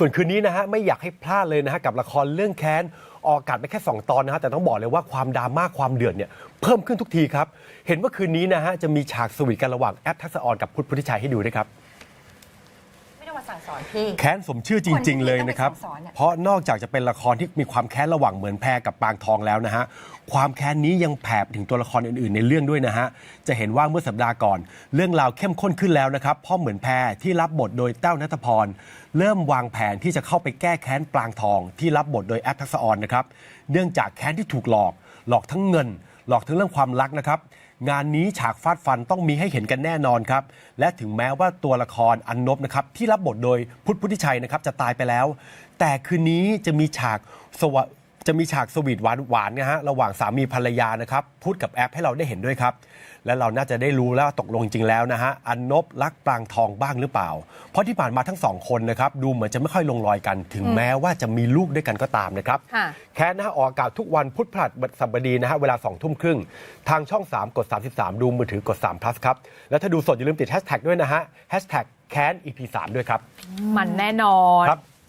ส่วนคืนนี้นะฮะไม่อยากให้พลาดเลยนะฮะกับละครเรื่องแค้นออกอากาศไปแค่ 2 ตอนนะฮะแต่ต้องบอกเลยว่าความดราม่าความเดือดเนี่ยเพิ่มขึ้นทุกทีครับ เห็นว่าคืนนี้นะฮะจะมีฉากสวีทกันระหว่างแอปทักษะออนกับพุทธพุทธิชัยให้ดูด้วยครับ สั่งสอนพี่ แค้นสมชื่อจริง ๆ เลยนะครับ คนที่ต้องไปสั่งสอนเนี่ยเพราะนอกจากจะเป็นละครที่มีความแค้นระหว่างเหมือนแพรกับปางทองแล้วนะฮะ ความแค้นนี้ยังแผ่ไปถึงตัวละครอื่นๆ ในเรื่องด้วยนะฮะ จะเห็นว่าเมื่อสัปดาห์ก่อน เรื่องราวเข้มข้นขึ้นแล้วนะครับ เพราะเหมือนแพรที่รับบทโดยแต้วนัทพร เริ่มวางแผนที่จะเข้าไปแก้แค้นปลางทอง ที่รับบทโดยแอปทักษะออนนะครับ เนื่องจากแค้นที่ถูกหลอก หลอกทั้งเงิน หลอกทั้งเรื่องความรักนะครับ งานนี้ฉากฟาดฟันต้องมีให้เห็นกันแน่นอนครับ และถึงแม้ว่าตัวละครอันนบนะครับที่รับบทโดยพุทธพุทธิชัยนะครับจะตายไปแล้ว แต่คืนนี้จะมีฉากสว จะมีฉากสวีทหวานหวานๆนะฮะระหว่างสามีภรรยานะครับพุทธกับแอปให้เราได้เห็นด้วยครับ และเราน่าจะได้รู้แล้วว่าตกลงจริงแล้วนะฮะอันนบรักปรางทองบ้างหรือเปล่า เพราะที่ผ่านมาทั้งสองคนนะครับดูเหมือนจะไม่ค่อยลงรอยกัน ถึงแม้ว่าจะมีลูกด้วยกันก็ตามนะครับค่ะแค้นนะฮะออกอากาศทุกวันพุธพฤหัสสัปดีนะฮะเวลา2ทุ่มครึ่งทางช่อง 3 กด 33 ดูมือถือกด3 plus ครับแล้วถ้าดูสดอย่าลืมติดแฮชแท็กด้วยนะฮะแฮชแท็กแค้น EP 3ด้วยครับมันแน่นอนครับ